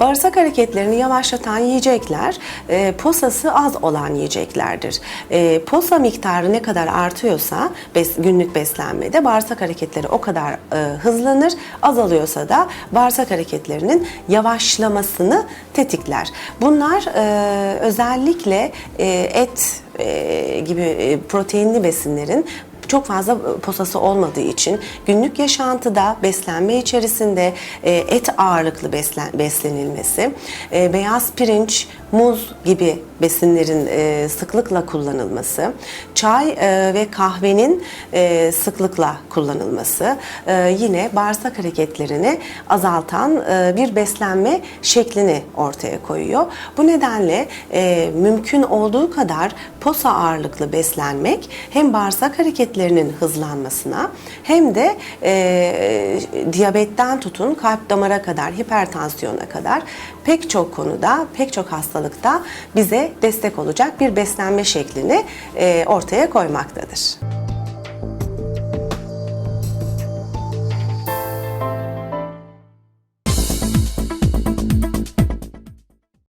Bağırsak hareketlerini yavaşlatan yiyecekler e, posası az olan yiyeceklerdir. E, posa miktarı ne kadar artıyorsa bes, günlük beslenmede bağırsak hareketleri o kadar e, hızlanır. Azalıyorsa da bağırsak hareketlerinin yavaşlamasını tetikler. Bunlar e, özellikle e, et e, gibi e, proteinli besinlerin çok fazla posası olmadığı için günlük yaşantıda beslenme içerisinde e, et ağırlıklı beslen, beslenilmesi, e, beyaz pirinç, muz gibi besinlerin e, sıklıkla kullanılması, çay e, ve kahvenin e, sıklıkla kullanılması e, yine bağırsak hareketlerini azaltan e, bir beslenme şeklini ortaya koyuyor. Bu nedenle e, mümkün olduğu kadar posa ağırlıklı beslenmek hem bağırsak hareketlerinin hızlanmasına hem de e, diyabetten tutun kalp damara kadar, hipertansiyona kadar pek çok konuda, pek çok hastalıkta bize destek olacak bir beslenme şeklini e, ortaya koymaktadır.